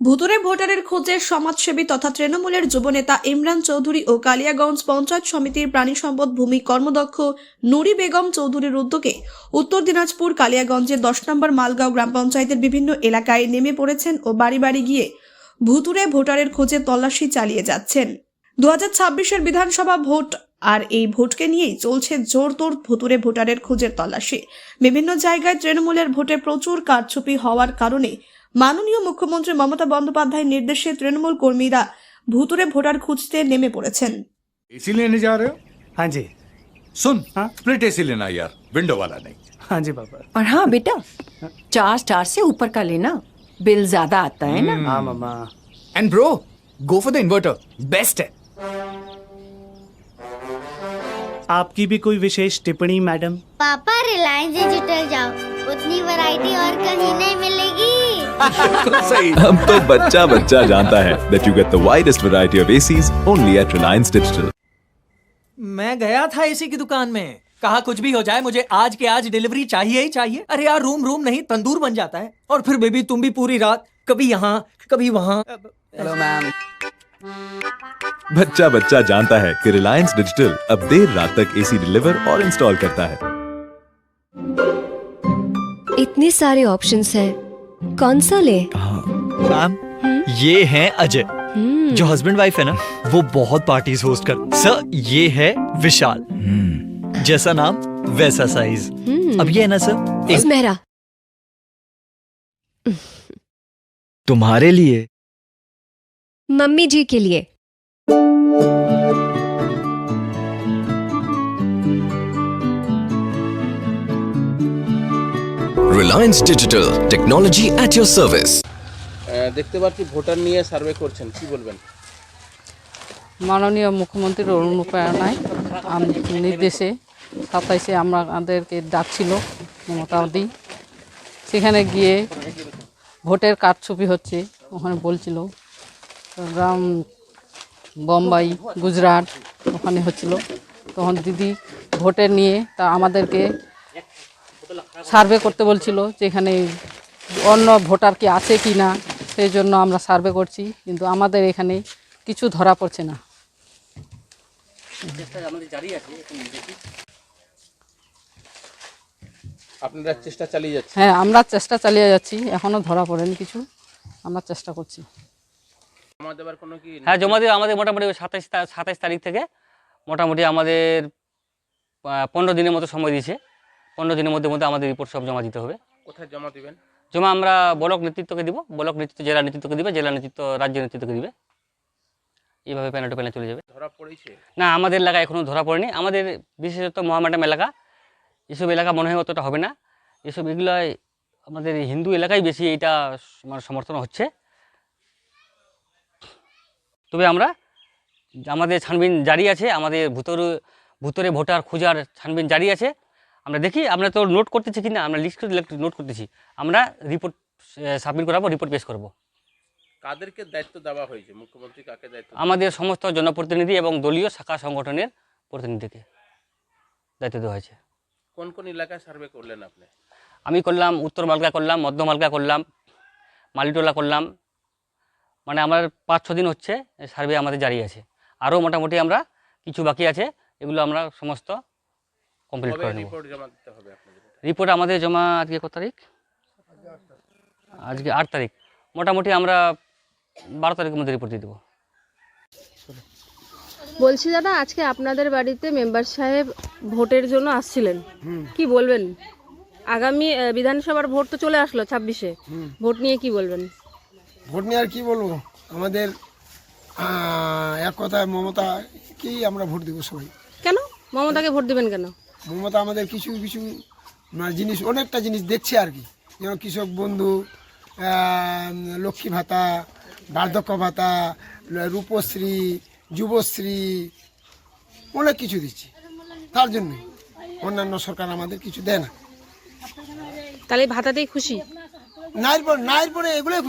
ভুতুরে ভোটারের খোঁজে সমাজসেবী তথা তৃণমূলের যুবনেতা ইমরান চৌধুরী ও কালিয়াগঞ্জ পঞ্চায়েত সমিতির প্রাণী সম্পদ ভূমি কর্মদক্ষ নুরি বেগম চৌধুরীর উদ্যোগে উত্তর দিনাজপুর কালিয়াগঞ্জের দশ নম্বর মালগাঁও গ্রাম পঞ্চায়েতের বিভিন্ন এলাকায় নেমে পড়েছেন ও বাড়ি বাড়ি গিয়ে ভুতুরে ভোটারের খোঁজে তল্লাশি চালিয়ে যাচ্ছেন। দু হাজার ছাব্বিশের বিধানসভা ভোট আর এই ভোটকে নিয়েই চলছে জোরতোর ভুতুরে ভোটারের খোঁজের তল্লাশি। বিভিন্ন জায়গায় তৃণমূলের ভোটে প্রচুর কারচুপি হওয়ার কারণে মাননীয় মুখ্যমন্ত্রী মমতা বন্দ্যোপাধ্যায়ের নির্দেশে তৃণমূল কর্মীরা ভুতুরে ভোটার খুঁজতে নেমে পড়েছেন एसी लेने जा रहे हो हाँ जी सुन हाँ? स्प्लिट एसी लेना यार विंडो वाला नहीं हाँ जी पापा और हाँ बेटा चार स्टार से ऊपर का लेना बिल ज्यादा आता है ना हाँ मम्मा and bro go for the inverter best है आपकी भी कोई विशेष टिप्पणी मैडम पापा रिलायंस डिजिटल जाओ उतनी वैरायटी और कहीं नहीं मिलेगी अब तो बच्चा बच्चा जानता है that you get the widest variety of ACs only at Reliance Digital. मैं गया था एसी की दुकान में। कहा कुछ भी हो जाए मुझे आज के आज डिलीवरी चाहिए ही चाहिए। अरे यार रूम रूम नहीं तंदूर बन जाता है। और फिर बेबी तुम भी पूरी रात कभी यहाँ कभी वहाँ। हेलो मैम बच्चा बच्चा जानता है कि रिलायंस डिजिटल अब देर रात तक एसी डिलीवर और इंस्टॉल करता है। इतने सारे ऑप्शंस हैं। कौन सा ले? मैम ये हैं अजय। जो हस्बैंड वाइफ है ना वो बहुत पार्टीज़ होस्ट कर सर ये है विशाल। जैसा नाम वैसा साइज़ अब ये है ना सर एक मेहरा। तुम्हारे लिए। मम्मी जी के लिए। Reliance Digital, technology at your service. আহ, দেখতে পাচ্ছি ভোটার নিয়ে সার্ভে করছেন কি বলবেন? মাননীয় মুখ্যমন্ত্রীর অনুপ্রেরণায় আম- নির্দেশে সাতাইশে আমরা আমাদেরকে ডাকছিল মমতাদি সেখানে গিয়ে ভোটের কারচুপি হচ্ছে ওখানে বলছিল গ্রাম বোম্বাই গুজরাট ওখানে হচ্ছিল। তখন দিদি ভোটের নিয়ে তা আমাদেরকে সার্ভে করতে বলছিল যে এখানে অন্য ভোটার কি আছে কি না সেই জন্য আমরা সার্ভে করছি কিন্তু আমাদের এখানে কিছু ধরা পড়ছে না। আপনারা চেষ্টা চালিয়ে যাচ্ছেন? হ্যাঁ আমরা চেষ্টা চালিয়ে যাচ্ছি এখনও ধরা পড়েনি কিছু আমরা চেষ্টা করছি। জমা দেওয়ার কোনো কি হ্যাঁ জমা দিয়ে আমাদের মোটামুটি সাতাইশ সাতাইশ তারিখ থেকে মোটামুটি আমাদের পনেরো দিনের মতো সময় দিয়েছে। পনেরো দিনের মধ্যে মধ্যে আমাদের রিপোর্ট সব জমা দিতে হবে। কোথায় জমা দিবেন? জমা আমরা ব্লক নেতৃত্বকে দিব ব্লক নেতৃত্ব জেলা নেতৃত্বকে দিবে জেলা নেতৃত্ব রাজ্য নেতৃত্বকে দিবে। এইভাবে প্যানেল টু প্যানেল চলে যাবে। ধরা পড়েছে? না আমাদের এলাকায় এখনও ধরা পড়েনি। আমাদের বিশেষত মহামাডাম এলাকা এসব এলাকা মনে হয় অতটা হবে না। এসব এগুলোয় আমাদের হিন্দু এলাকায় বেশি এইটা মানে সমর্থন হচ্ছে। তবে আমরা আমাদের ছানবিন জারি আছে আমাদের ভুতরে ভুতরে ভোটার খোঁজার ছানবিন জারি আছে। আমরা দেখি আমরা তো নোট করতেছি কি না আমরা লিস্ট নোট করতেছি। আমরা রিপোর্ট সাবমিট করাবো রিপোর্ট পেশ করব। কাদেরকে দায়িত্ব দেওয়া হয়েছে? মুখ্যমন্ত্রী কাকে দায়িত্ব আমাদের সমস্ত জনপ্রতিনিধি এবং দলীয় শাখা সংগঠনের প্রতিনিধিকে দায়িত্ব দেওয়া হয়েছে। কোন কোন এলাকায় সার্ভে করলেন আপনি? আমি করলাম উত্তর মালকা করলাম মধ্য মালকা করলাম মালিটোলা করলাম। মানে আমার পাঁচ ছ দিন হচ্ছে সার্ভে আমাদের জারি আছে। আরও মোটামুটি আমরা কিছু বাকি আছে এগুলো আমরা সমস্ত কমপ্লিট করে নেব। রিপোর্ট জমা দিতে হবে আপনাদের? রিপোর্ট আমাদের জমা আজকে কত তারিখ? আজকে আট তারিখ। মোটামুটি আমরা বারো তারিখের মধ্যে রিপোর্ট দিয়ে দেবো। বলছি দাদা আজকে আপনাদের বাড়িতে মেম্বার সাহেব ভোটের জন্য আসছিলেন। কি বলবেন? আগামী বিধানসভার ভোট তো চলে আসলো ছাব্বিশে। ভোট নিয়ে কি বলবেন? ভোট নিয়ে আর কি বলব? আমাদের এক কথায় মমতা কি আমরা ভোট দেবো সবাই? কেন? মমতাকে ভোট দিবেন কেন? মমতা আমাদের কিছু কিছু মানে জিনিস অনেকটা জিনিস দেখছে আর কি। যেমন কৃষক বন্ধু লক্ষ্মী ভাতা বার্ধক্য ভাতা রূপশ্রী যুবশ্রী অনেক কিছু দিচ্ছে। তার জন্যই অন্যান্য সরকার আমাদের কিছু দেয় না। তাহলে ভাতাতেই খুশি? নাইর পর নাইর পরে এগুলোই